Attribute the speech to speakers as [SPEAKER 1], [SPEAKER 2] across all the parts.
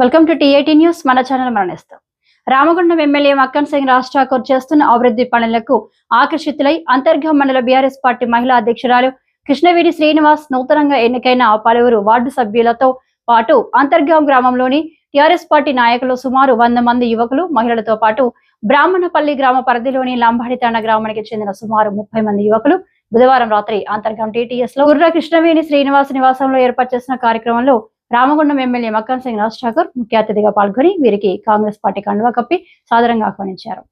[SPEAKER 1] Welcome to TIT news. మన channel మరణిస్తాం Ramagundam MLA Makkan Singh Raj Thakur చేస్తున్న అభివృద్ధి పనులకు ఆకర్షితులై అంతర్గం మండల బీఆర్ఎస్ పార్టీ మహిళా అధ్యక్షురాలు కృష్ణవేణి శ్రీనివాస్ నూతనంగా ఎన్నికైన పలువురు వార్డు సభ్యులతో పాటు అంతర్గాం గ్రామంలోని టీఆర్ఎస్ పార్టీ నాయకులు సుమారు వంద మంది యువకులు మహిళలతో పాటు బ్రాహ్మణపల్లి గ్రామ పరిధిలోని లంబాడితాండ గ్రామానికి చెందిన సుమారు ముప్పై మంది యువకులు బుధవారం రాత్రి అంతర్గం టీటీఎస్లో ఉర్ర కృష్ణవేణి శ్రీనివాస్ నివాసంలో ఏర్పాటు చేసిన కార్యక్రమంలో రామగుండం ఎమ్మెల్యే మక్కన్ సింగ్ రాజ్ ఠాకూర్ ముఖ్య అతిథిగా పాల్గొని వీరికి కాంగ్రెస్ పార్టీ కండువా కప్పి సాదరంగా ఆహ్వానించారు.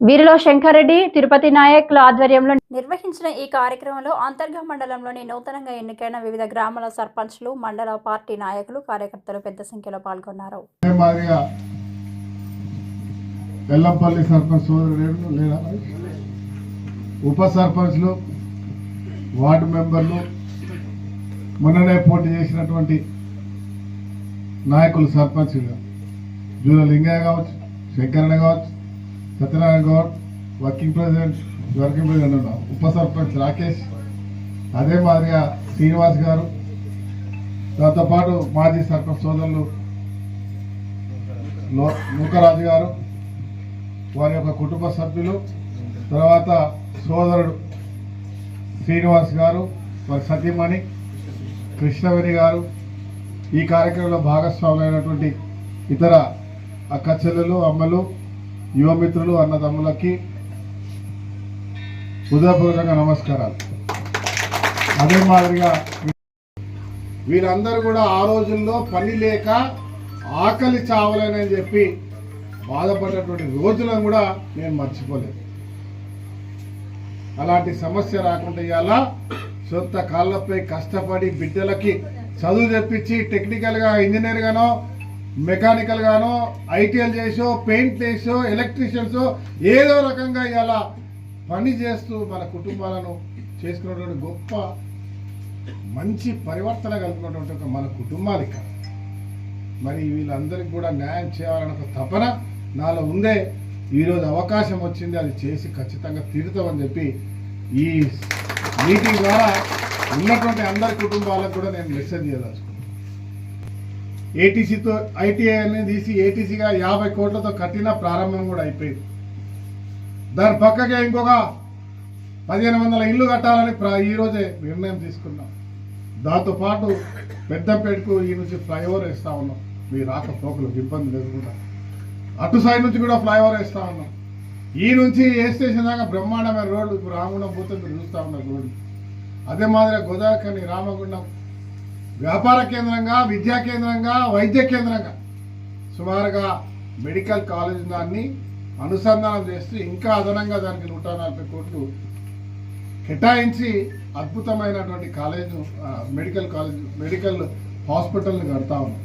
[SPEAKER 1] వీరిలో శంకర్ రెడ్డి తిరుపతి నాయక్ల ఆధ్వర్యంలో నిర్వహించిన ఈ కార్యక్రమంలో అంతర్గం మండలంలోని నూతనంగా ఎన్నికైన వివిధ గ్రామాల సర్పంచ్లు మండల పార్టీ నాయకులు కార్యకర్తలు పెద్ద సంఖ్యలో పాల్గొన్నారు.
[SPEAKER 2] ఎల్లంపల్లి సర్పంచ్ సోదరుడు లేదా ఉప సర్పంచ్లు వార్డు మెంబర్లు మొన్ననే పోటీ చేసినటువంటి నాయకులు సర్పంచ్లు జూల లింగయ్య కావచ్చు శంకరణ కావచ్చు Satyanarayana Goud working president working president ఉన్నాం ఉప సర్పంచ్ రాకేష్ అదే మాదిరిగా శ్రీనివాస్ గారు దాంతో పాటు మాజీ సర్పంచ్ సోదరులు లో- నూకరాజు గారు వారి యొక్క కుటుంబ సభ్యులు తర్వాత సోదరుడు శ్రీనివాస్ గారు వారి సతీమణి కృష్ణవేణి గారు ఈ కార్యక్రమంలో భాగస్వాములైనటువంటి ఇతర అక్క చెల్లెలు అమ్మలు యువమిత్రులు అన్నదమ్ములకి హృదయపూర్వకంగా నమస్కారాలు. అదే మాదిరిగా వీరందరూ కూడా ఆ రోజుల్లో పని లేక ఆకలి చావలేనని చెప్పి బాధపడినటువంటి రోజులను కూడా నేను మర్చిపోలేదు. అలాంటి సమస్య రాకుండా ఇవాళ సొంత కాళ్ళపై కష్టపడి బిడ్డలకి చదువు తెప్పించి టెక్నికల్గా ఇంజనీర్ గానో మెకానికల్ గానో ఐటీఎల్ చేసో పెయింట్ చేసో ఎలక్ట్రీషియన్సో ఏదో రకంగా ఇలా పని చేస్తూ మన కుటుంబాలను చేసుకున్నటువంటి గొప్ప మంచి పరివర్తన కలిగినటువంటి ఒక మన కుటుంబాలు ఇక్కడ. మరి వీళ్ళందరికీ కూడా న్యాయం చేయాలన్న ఒక తపన నాలో ఉందే. ఈరోజు అవకాశం వచ్చింది అది చేసి ఖచ్చితంగా తీరుతామని చెప్పి ఈ మీటింగ్ ద్వారా ఉన్నటువంటి అందరి కుటుంబాలకు కూడా నేను మెసేజ్ చేయదలుచుకున్నాను ఏటీసీతో ఐటీఐ అనేది తీసి ఏటీసీగా యాభై కోట్లతో కట్టిన ప్రారంభం కూడా అయిపోయింది. దాని పక్కకే ఇంకొక పదిహేను వందల ఇల్లు కట్టాలని ప్ర- ఈరోజే నిర్ణయం తీసుకున్నాం. దాంతోపాటు పెద్దపేటకు ఈ నుంచి ఫ్లైఓవర్ వేస్తూ ఉన్నాం. మీ రాకపోకలకు ఇబ్బంది లేకుండా. అటు సైడ్ నుంచి కూడా ఫ్లైఓవర్ వేస్తూ ఉన్నాం. ఈ నుంచి ఏ స్టేషన్ దాకా బ్రహ్మాండమైన రోడ్లు ఇప్పుడు రామగుండం పోతే మీరు చూస్తూ ఉన్నారు రోడ్డు అదే మాదిరిగా గోదావరికని రామగుండం వ్యాపార కేంద్రంగా విద్యా కేంద్రంగా వైద్య కేంద్రంగా సుమారుగా మెడికల్ కాలేజ్ దాన్ని అనుసంధానం చేస్తూ ఇంకా అదనంగా దానికి నూట నలభై కోట్లు కేటాయించి అద్భుతమైనటువంటి కాలేజ్ మెడికల్ కాలేజ్ మెడికల్ హాస్పిటల్ని కడతా ఉన్నాం.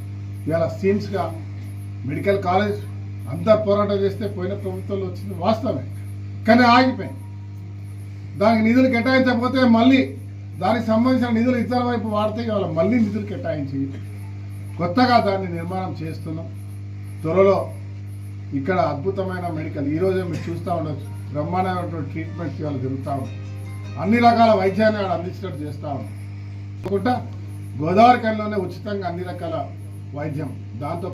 [SPEAKER 2] ఇవాళ సీమ్స్గా మెడికల్ కాలేజ్ అందరు పోరాటం చేస్తే పోయిన ప్రభుత్వంలో వచ్చింది వాస్తవమే. కానీ ఆగిపోయింది. దానికి నిధులు కేటాయించకపోతే మళ్ళీ దానికి సంబంధించిన నిధులు ఇతర వైపు వాడితే ఇవాళ మళ్ళీ నిధులు కేటాయించి కొత్తగా దాన్ని నిర్మాణం చేస్తున్నాం. త్వరలో ఇక్కడ అద్భుతమైన మెడికల్ ఈరోజే మీరు చూస్తూ ఉండొచ్చు. బ్రహ్మాండమైనటువంటి ట్రీట్మెంట్స్ ఇవాళ జరుగుతూ ఉన్నాయి అన్ని రకాల వైద్యాన్ని ఆడ అందించినట్టు చేస్తూ ఉన్నాం అనుకుంటా గోదావరి కనిలోనే ఉచితంగా అన్ని రకాల వైద్యం. దాంతో